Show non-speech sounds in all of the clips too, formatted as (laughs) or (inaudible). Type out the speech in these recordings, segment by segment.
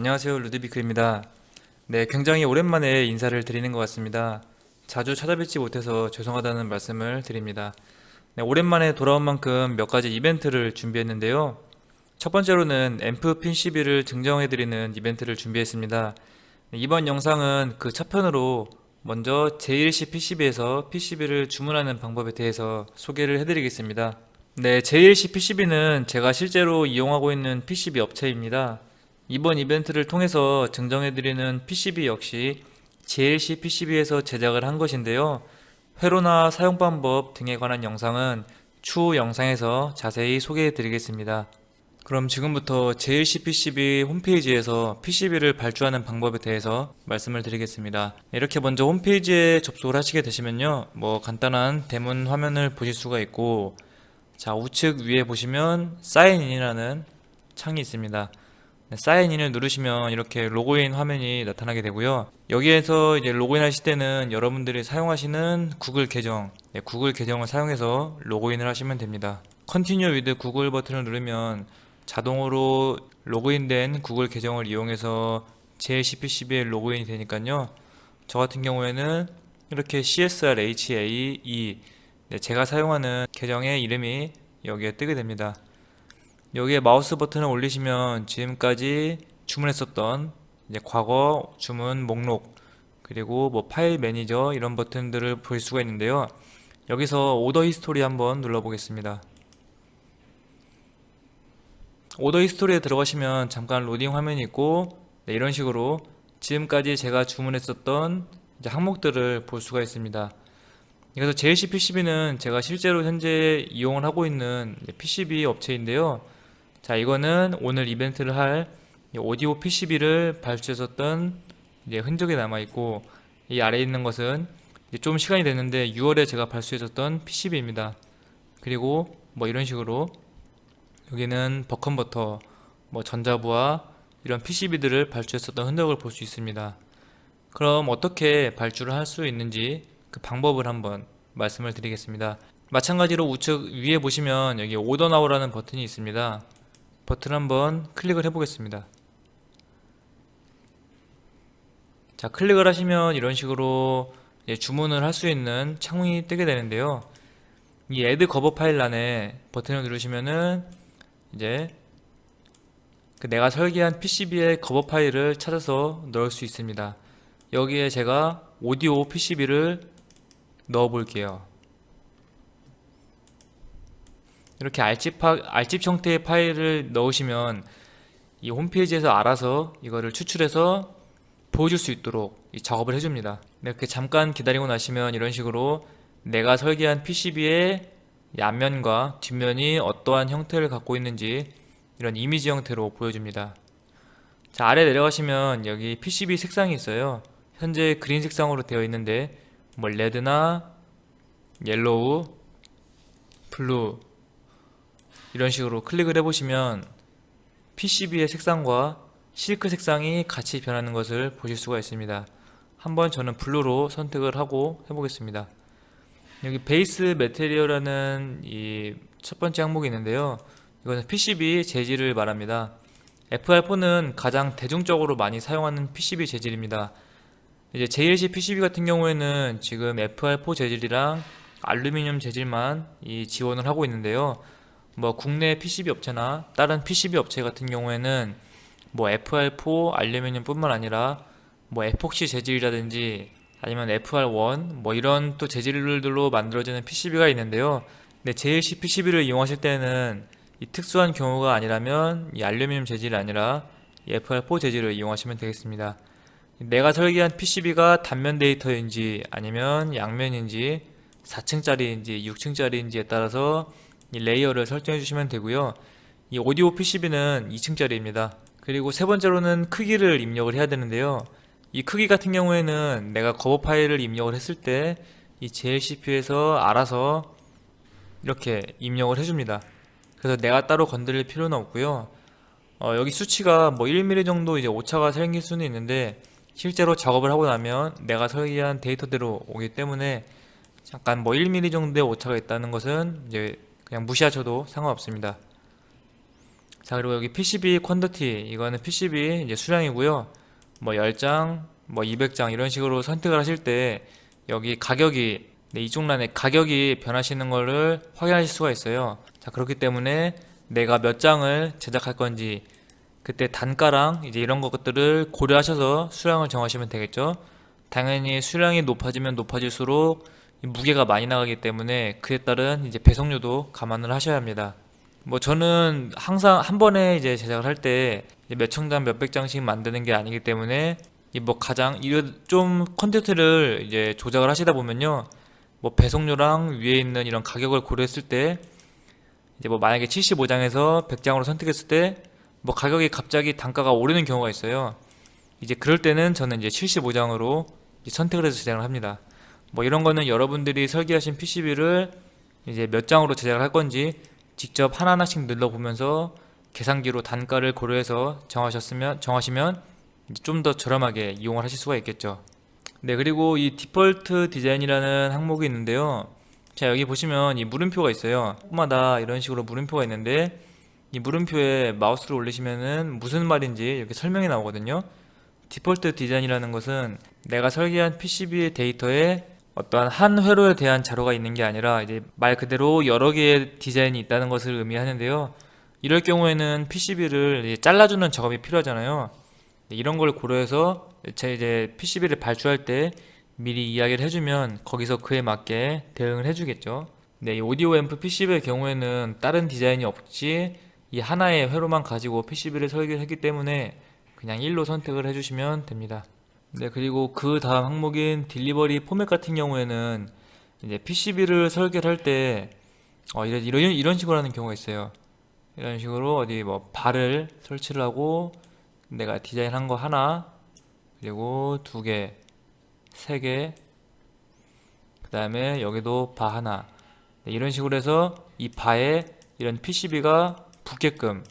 안녕하세요 루드비크입니다. 네, 굉장히 오랜만에 인사를 드리는 것 같습니다. 자주 찾아뵙지 못해서 죄송하다는 말씀을 드립니다. 네, 오랜만에 돌아온 만큼 몇 가지 이벤트를 준비했는데요. 첫 번째로는 앰프 핀 12를 증정해드리는 이벤트를 준비했습니다. 네, 이번 영상은 그첫 편으로 먼저 제1시 PCB에서 PCB를 주문하는 방법에 대해서 소개를 해드리겠습니다. 네, 제1시 PCB는 제가 실제로 이용하고 있는 PCB 업체입니다. 이번 이벤트를 통해서 증정해드리는 PCB 역시 JLC PCB에서 제작을 한 것인데요. 회로나 사용 방법 등에 관한 영상은 추후 영상에서 자세히 소개해드리겠습니다. 그럼 지금부터 JLC PCB 홈페이지에서 PCB를 발주하는 방법에 대해서 말씀을 드리겠습니다. 이렇게 먼저 홈페이지에 접속을 하시게 되시면요. 뭐 간단한 대문 화면을 보실 수가 있고 자 우측 위에 보시면 사인인이라는 창이 있습니다. 네, 사인인을 누르시면 이렇게 로그인 화면이 나타나게 되고요. 여기에서 이제 로그인 하실 때는 여러분들이 사용하시는 구글 계정, 네, 구글 계정을 사용해서 로그인을 하시면 됩니다. Continue with 구글 버튼을 누르면 자동으로 로그인된 구글 계정을 이용해서 JCPCB에 로그인이 되니까요. 저 같은 경우에는 이렇게 CSRHAE 네, 제가 사용하는 계정의 이름이 여기에 뜨게 됩니다. 여기에 마우스 버튼을 올리시면 지금까지 주문했었던 이제 과거 주문 목록 그리고 뭐 파일 매니저 이런 버튼들을 볼 수가 있는데요. 여기서 오더 히스토리 한번 눌러 보겠습니다. 오더 히스토리에 들어가시면 잠깐 로딩 화면이 있고 네, 이런 식으로 지금까지 제가 주문했었던 항목들을 볼 수가 있습니다. 그래서 JC PCB는 제가 실제로 현재 이용을 하고 있는 PCB 업체인데요. 자, 이거는 오늘 이벤트를 할 오디오 PCB를 발주했었던 이제 흔적이 남아 있고 이 아래에 있는 것은 이제 좀 시간이 됐는데 6월에 제가 발주했었던 PCB입니다. 그리고 뭐 이런 식으로 여기는 버컨버터, 뭐 전자부와 이런 PCB들을 발주했었던 흔적을 볼 수 있습니다. 그럼 어떻게 발주를 할 수 있는지 그 방법을 한번 말씀을 드리겠습니다. 마찬가지로 우측 위에 보시면 여기 오더 나오라는 버튼이 있습니다. 버튼 한번 클릭을 해보겠습니다. 자, 클릭을 하시면 이런 식으로 주문을 할 수 있는 창문이 뜨게 되는데요. 이 add cover 파일 안에 버튼을 누르시면은 이제 그 내가 설계한 PCB의 커버 파일을 찾아서 넣을 수 있습니다. 여기에 제가 오디오 PCB를 넣어 볼게요. 이렇게 알집, 파, 알집 형태의 파일을 넣으시면 이 홈페이지에서 알아서 이거를 추출해서 보여줄 수 있도록 이 작업을 해줍니다. 이렇게 잠깐 기다리고 나시면 이런 식으로 내가 설계한 PCB의 앞면과 뒷면이 어떠한 형태를 갖고 있는지 이런 이미지 형태로 보여줍니다. 자, 아래 내려가시면 여기 PCB 색상이 있어요. 현재 그린 색상으로 되어 있는데 뭐 레드나 옐로우, 블루 이런 식으로 클릭을 해보시면 PCB의 색상과 실크 색상이 같이 변하는 것을 보실 수가 있습니다. 한번 저는 블루로 선택을 하고 해보겠습니다. 여기 베이스 메테리얼이라는 이 첫 번째 항목이 있는데요. 이것은 PCB 재질을 말합니다. FR4는 가장 대중적으로 많이 사용하는 PCB 재질입니다. 이제 JLC PCB 같은 경우에는 지금 FR4 재질이랑 알루미늄 재질만 이 지원을 하고 있는데요. 뭐 국내 PCB 업체나 다른 PCB 업체 같은 경우에는 뭐 FR4 알루미늄뿐만 아니라 뭐 에폭시 재질이라든지 아니면 FR1 뭐 이런 또 재질들로 만들어지는 PCB가 있는데요. 근데 JLC PCB를 이용하실 때는 이 특수한 경우가 아니라면 이 알루미늄 재질이 아니라 이 FR4 재질을 이용하시면 되겠습니다. 내가 설계한 PCB가 단면 데이터인지 아니면 양면인지 4층짜리인지 6층짜리인지에 따라서 이 레이어를 설정해 주시면 되고요. 이 오디오 PCB는 2층짜리입니다. 그리고 세 번째로는 크기를 입력을 해야 되는데요. 이 크기 같은 경우에는 내가 커버 파일을 입력을 했을 때 이 JLCP에서 알아서 이렇게 입력을 해줍니다. 그래서 내가 따로 건드릴 필요는 없고요. 어, 여기 수치가 뭐 1mm 정도 이제 오차가 생길 수는 있는데 실제로 작업을 하고 나면 내가 설계한 데이터대로 오기 때문에 잠깐 뭐 1mm 정도의 오차가 있다는 것은 이제 그냥 무시하셔도 상관없습니다. 자, 그리고 여기 PCB 퀀더티 이거는 PCB 이제 수량이고요. 뭐 10장, 뭐 200장 이런 식으로 선택을 하실 때 여기 가격이 네, 이쪽 란에 가격이 변하시는 거를 확인하실 수가 있어요. 자, 그렇기 때문에 내가 몇 장을 제작할 건지 그때 단가랑 이제 이런 것들을 고려하셔서 수량을 정하시면 되겠죠. 당연히 수량이 높아지면 높아질수록 이 무게가 많이 나가기 때문에 그에 따른 이제 배송료도 감안을 하셔야 합니다. 뭐 저는 항상 한 번에 이제 제작을 할 때 몇천 장, 몇백 장씩 만드는 게 아니기 때문에 이뭐 가장 이좀 콘텐츠를 이제 조작을 하시다 보면요. 뭐 배송료랑 위에 있는 이런 가격을 고려했을 때 이제 뭐 만약에 75장에서 100장으로 선택했을 때 뭐 가격이 갑자기 단가가 오르는 경우가 있어요. 이제 그럴 때는 저는 이제 75장으로 선택을 해서 제작을 합니다. 뭐 이런 거는 여러분들이 설계하신 PCB를 이제 몇 장으로 제작을 할 건지 직접 하나하나씩 눌러보면서 계산기로 단가를 고려해서 정하셨으면 정하시면 좀 더 저렴하게 이용을 하실 수가 있겠죠. 네, 그리고 이 디폴트 디자인이라는 항목이 있는데요. 자, 여기 보시면 이 물음표가 있어요. 마다 이런 식으로 물음표가 있는데 이 물음표에 마우스를 올리시면은 무슨 말인지 이렇게 설명이 나오거든요. 디폴트 디자인이라는 것은 내가 설계한 PCB의 데이터에 어떠한 한 회로에 대한 자료가 있는 게 아니라 이제 말 그대로 여러 개의 디자인이 있다는 것을 의미하는데요. 이럴 경우에는 PCB를 잘라주는 작업이 필요하잖아요. 네, 이런 걸 고려해서 제 이제 PCB를 발주할 때 미리 이야기를 해주면 거기서 그에 맞게 대응을 해주겠죠. 네, 이 오디오 앰프 PCB의 경우에는 다른 디자인이 없이 이 하나의 회로만 가지고 PCB를 설계를 했기 때문에 그냥 1로 선택을 해주시면 됩니다. 네, 그리고 그 다음 항목인 딜리버리 포맷 같은 경우에는 이제 PCB를 설계를 할때 어, 이런, 이런, 이런 식으로 하는 경우가 있어요. 이런 식으로 어디 뭐 발을 설치를 하고 내가 디자인한 거 하나 그리고 두 개, 세 개, 그 다음에 여기도 바 하나 네, 이런 식으로 해서 이 바에 이런 PCB가 붙게끔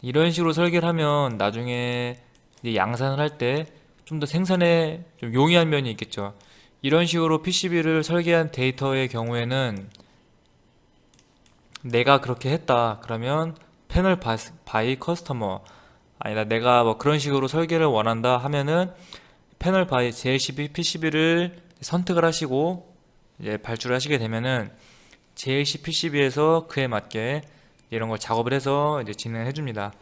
이런 식으로 설계를 하면 나중에 이제 양산을 할 때 좀 더 생산에 좀 용이한 면이 있겠죠. 이런 식으로 PCB를 설계한 데이터의 경우에는 내가 그렇게 했다. 그러면 패널 바- 바이 커스터머 아니다. 내가 뭐 그런 식으로 설계를 원한다 하면은 패널 바이 JLCB PCB를 선택을 하시고 이제 발주를 하시게 되면은 JLC PCB에서 그에 맞게 이런 걸 작업을 해서 이제 진행을 해줍니다.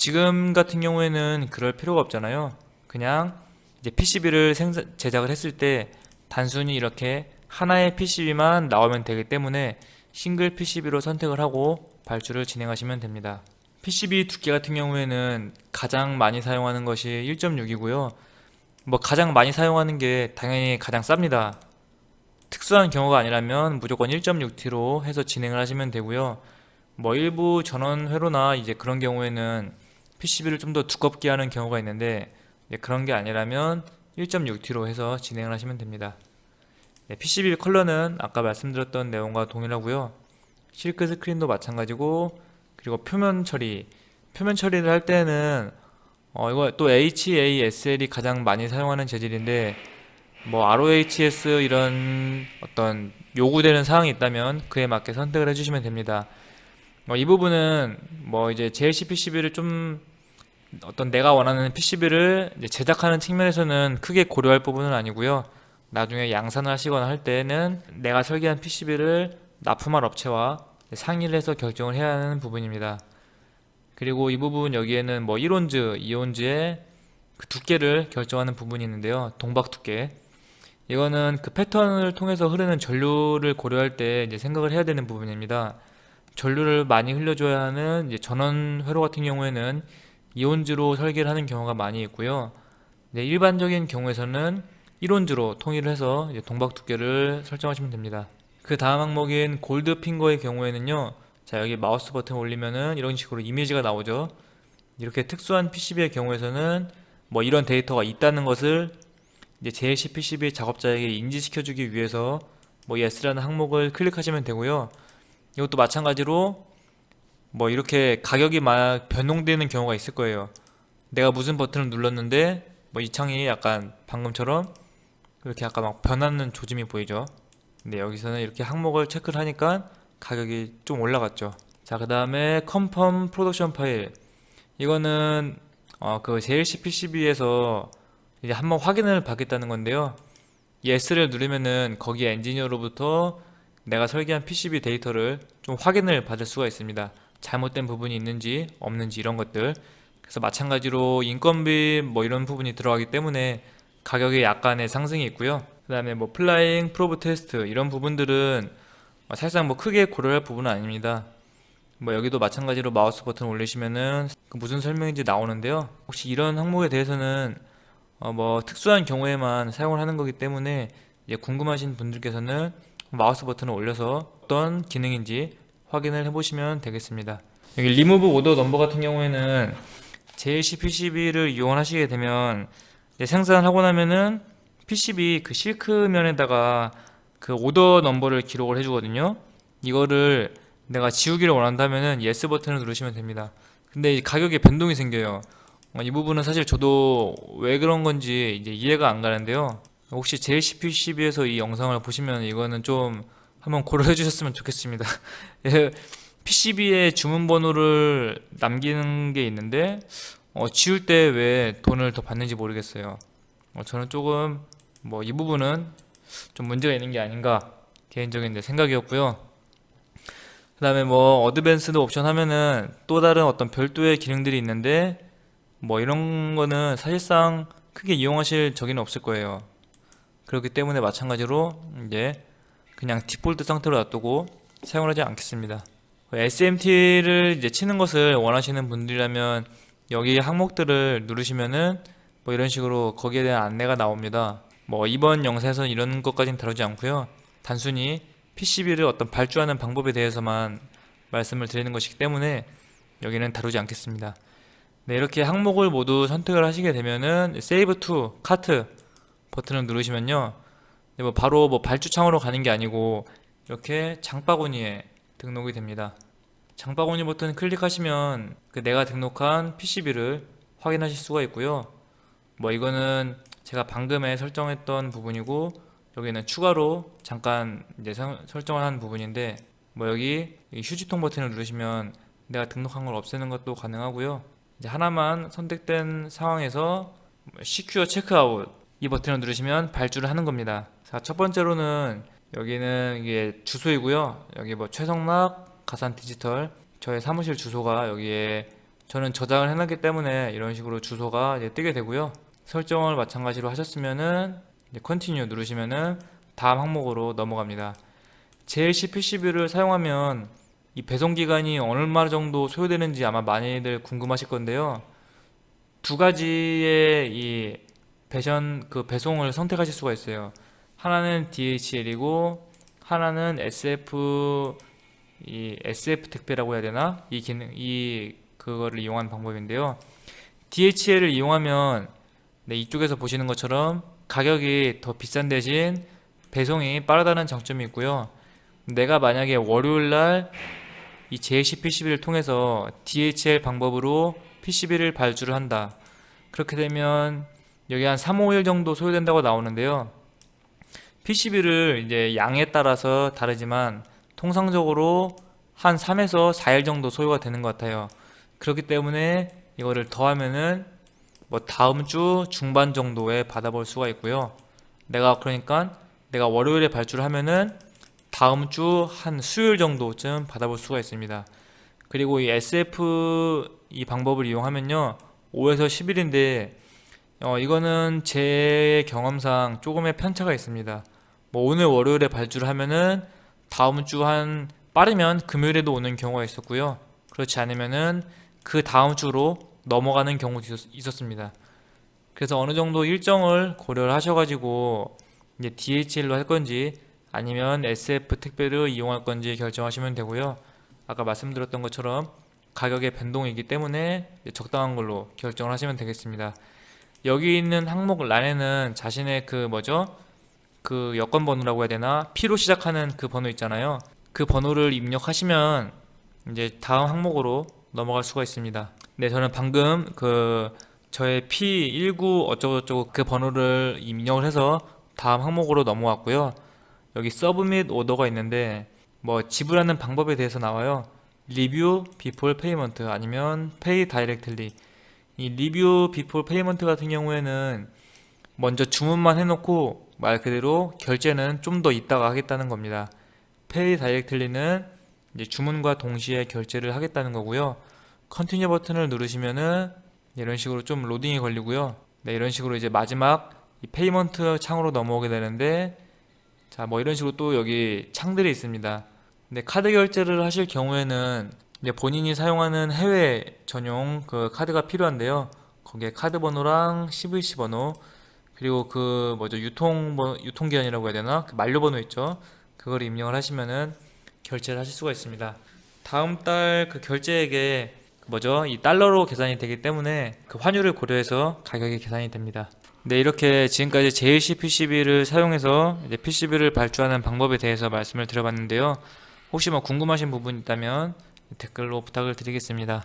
지금 같은 경우에는 그럴 필요가 없잖아요. 그냥 이제 PCB를 생산, 제작을 했을 때 단순히 이렇게 하나의 PCB만 나오면 되기 때문에 싱글 PCB로 선택을 하고 발주를 진행하시면 됩니다. PCB 두께 같은 경우에는 가장 많이 사용하는 것이 1.6이고요. 뭐 가장 많이 사용하는 게 당연히 가장 쌉니다. 특수한 경우가 아니라면 무조건 1.6T로 해서 진행을 하시면 되고요. 뭐 일부 전원 회로나 이제 그런 경우에는 PCB를 좀 더 두껍게 하는 경우가 있는데 예, 그런 게 아니라면 1.6T로 해서 진행을 하시면 됩니다. 네, PCB 컬러는 아까 말씀드렸던 내용과 동일하고요. 실크 스크린도 마찬가지고 그리고 표면 처리 표면 처리를 할 때는 어 이거 또 HASL이 가장 많이 사용하는 재질인데 뭐 ROHS 이런 어떤 요구되는 사항이 있다면 그에 맞게 선택을 해주시면 됩니다. 어, 이 부분은 뭐 이제 JLC PCB를 좀 어떤 내가 원하는 PCB를 제작하는 측면에서는 크게 고려할 부분은 아니고요. 나중에 양산을 하시거나 할 때는 내가 설계한 PCB를 납품할 업체와 상의를 해서 결정을 해야 하는 부분입니다. 그리고 이 부분 여기에는 뭐 1온즈, 2온즈의 그 두께를 결정하는 부분이 있는데요. 동박 두께. 이거는 그 패턴을 통해서 흐르는 전류를 고려할 때 이제 생각을 해야 되는 부분입니다. 전류를 많이 흘려줘야 하는 전원 회로 같은 경우에는 이온즈로 설계를 하는 경우가 많이 있고요. 네, 일반적인 경우에서는 1온즈로 통일을 해서 동박 두께를 설정하시면 됩니다. 그 다음 항목인 골드 핑거의 경우에는요. 자, 여기 마우스 버튼 올리면은 이런 식으로 이미지가 나오죠. 이렇게 특수한 PCB의 경우에서는 뭐 이런 데이터가 있다는 것을 이제 JLC PCB 작업자에게 인지시켜주기 위해서 뭐 yes라는 항목을 클릭하시면 되고요. 이것도 마찬가지로 뭐 이렇게 가격이 막 변동되는 경우가 있을 거예요. 내가 무슨 버튼을 눌렀는데 뭐 이 창이 약간 방금처럼 이렇게 약간 막 변하는 조짐이 보이죠. 근데 여기서는 이렇게 항목을 체크를 하니까 가격이 좀 올라갔죠. 자, 그 다음에 컨펌 프로덕션 파일. 이거는 어, 그 JLC PCB에서 이제 한번 확인을 받겠다는 건데요. 예스를 누르면은 거기 엔지니어로부터 내가 설계한 PCB 데이터를 좀 확인을 받을 수가 있습니다. 잘못된 부분이 있는지 없는지 이런 것들. 그래서 마찬가지로 인건비 뭐 이런 부분이 들어가기 때문에 가격에 약간의 상승이 있고요. 그 다음에 뭐 플라잉 프로브 테스트 이런 부분들은 어, 사실상 뭐 크게 고려할 부분은 아닙니다. 뭐 여기도 마찬가지로 마우스 버튼 올리시면은 그 무슨 설명인지 나오는데요. 혹시 이런 항목에 대해서는 어 뭐 특수한 경우에만 사용을 하는 거기 때문에 궁금하신 분들께서는 마우스 버튼을 올려서 어떤 기능인지 확인을 해보시면 되겠습니다. 여기 리무브 오더 넘버 같은 경우에는 JLC PCB를 이용하시게 되면 이제 생산을 하고 나면은 PCB 그 실크면에다가 그 오더 넘버를 기록을 해주거든요. 이거를 내가 지우기를 원한다면은 예스 버튼을 누르시면 됩니다. 근데 이 가격에 변동이 생겨요. 어, 이 부분은 사실 저도 왜 그런 건지 이제 이해가 안 가는데요. 혹시 JLC PCB에서 이 영상을 보시면 이거는 좀 한번 고려해 주셨으면 좋겠습니다. (laughs) PCB에 주문 번호를 남기는 게 있는데 어, 지울 때 왜 돈을 더 받는지 모르겠어요. 어, 저는 조금 뭐 이 부분은 좀 문제가 있는 게 아닌가 개인적인 내 생각이었고요. 그 다음에 뭐 어드밴스드 옵션 하면은 또 다른 어떤 별도의 기능들이 있는데 뭐 이런 거는 사실상 크게 이용하실 적이는 없을 거예요. 그렇기 때문에 마찬가지로 이제 그냥 디폴트 상태로 놔두고 사용을 하지 않겠습니다. SMT를 이제 치는 것을 원하시는 분들이라면 여기 항목들을 누르시면은 뭐 이런 식으로 거기에 대한 안내가 나옵니다. 뭐 이번 영상에서는 이런 것까지는 다루지 않고요. 단순히 PCB를 어떤 발주하는 방법에 대해서만 말씀을 드리는 것이기 때문에 여기는 다루지 않겠습니다. 네, 이렇게 항목을 모두 선택을 하시게 되면은 Save to Cart 버튼을 누르시면요. 네, 뭐 바로 뭐 발주창으로 가는 게 아니고 이렇게 장바구니에 등록이 됩니다. 장바구니 버튼 클릭하시면 그 내가 등록한 PCB를 확인하실 수가 있고요. 뭐 이거는 제가 방금에 설정했던 부분이고 여기는 추가로 잠깐 이제 설- 설정을 한 부분인데 뭐 여기 이 휴지통 버튼을 누르시면 내가 등록한 걸 없애는 것도 가능하고요. 이제 하나만 선택된 상황에서 시큐어 체크아웃 이 버튼을 누르시면 발주를 하는 겁니다. 자, 첫 번째로는 여기는 이게 주소이고요. 여기 뭐 최성락 가산 디지털 저의 사무실 주소가 여기에 저는 저장을 해놨기 때문에 이런 식으로 주소가 이제 뜨게 되고요. 설정을 마찬가지로 하셨으면은 이제 컨티뉴 누르시면은 다음 항목으로 넘어갑니다. JLC PCB를 사용하면 이 배송 기간이 얼마 정도 소요되는지 아마 많이들 궁금하실 건데요. 두 가지의 이 배션 그 배송을 선택하실 수가 있어요. 하나는 DHL이고 하나는 SF 이 SF 택배라고 해야 되나? 이 기능 이 그거를 이용하는 방법인데요. DHL을 이용하면 네, 이쪽에서 보시는 것처럼 가격이 더 비싼 대신 배송이 빠르다는 장점이 있고요. 내가 만약에 월요일 날 이 JC PCB를 통해서 DHL 방법으로 PCB를 발주를 한다. 그렇게 되면 여기 한 3, 5일 정도 소요된다고 나오는데요. PCB를 이제 양에 따라서 다르지만 통상적으로 한 3에서 4일 정도 소요가 되는 것 같아요. 그렇기 때문에 이거를 더하면은 뭐 다음 주 중반 정도에 받아볼 수가 있고요. 내가 그러니까 내가 월요일에 발주를 하면은 다음 주 한 수요일 정도쯤 받아볼 수가 있습니다. 그리고 이 SF 이 방법을 이용하면요. 5에서 10일인데 어, 이거는 제 경험상 조금의 편차가 있습니다. 뭐 오늘 월요일에 발주를 하면은 다음 주 한 빠르면 금요일에도 오는 경우가 있었고요. 그렇지 않으면은 그 다음 주로 넘어가는 경우도 있었, 있었습니다. 그래서 어느 정도 일정을 고려를 하셔가지고 이제 DHL로 할 건지 아니면 SF 택배를 이용할 건지 결정하시면 되고요. 아까 말씀드렸던 것처럼 가격의 변동이기 때문에 적당한 걸로 결정을 하시면 되겠습니다. 여기 있는 항목 란에는 자신의 그 뭐죠? 그 여권 번호라고 해야 되나? P로 시작하는 그 번호 있잖아요. 그 번호를 입력하시면 이제 다음 항목으로 넘어갈 수가 있습니다. 네, 저는 방금 그 저의 P19 어쩌고저쩌고 그 번호를 입력을 해서 다음 항목으로 넘어왔고요. 여기 서브밋 오더가 있는데 뭐 지불하는 방법에 대해서 나와요. 리뷰 비폴 페이먼트 아니면 페이 다이렉틀리 이 리뷰 비폴 페이먼트 같은 경우에는 먼저 주문만 해놓고 말 그대로 결제는 좀더 있다가 하겠다는 겁니다. 페이 다이렉틀리는 이제 주문과 동시에 결제를 하겠다는 거고요. 컨티뉴 버튼을 누르시면은 이런 식으로 좀 로딩이 걸리고요. 네, 이런 식으로 이제 마지막 이 페이먼트 창으로 넘어오게 되는데 자, 뭐 이런 식으로 또 여기 창들이 있습니다. 근데 카드 결제를 하실 경우에는 이제 본인이 사용하는 해외 전용 그 카드가 필요한데요. 거기에 카드 번호랑 CVC 번호 그리고 그 뭐죠 유통 번 유통 기한이라고 해야 되나 그 만료 번호 있죠. 그걸 입력을 하시면은 결제를 하실 수가 있습니다. 다음 달 그 결제액에 그 뭐죠 이 달러로 계산이 되기 때문에 그 환율을 고려해서 가격이 계산이 됩니다. 네, 이렇게 지금까지 JLC PCB를 사용해서 이제 PCB를 발주하는 방법에 대해서 말씀을 드려봤는데요. 혹시 뭐 궁금하신 부분 있다면 댓글로 부탁을 드리겠습니다.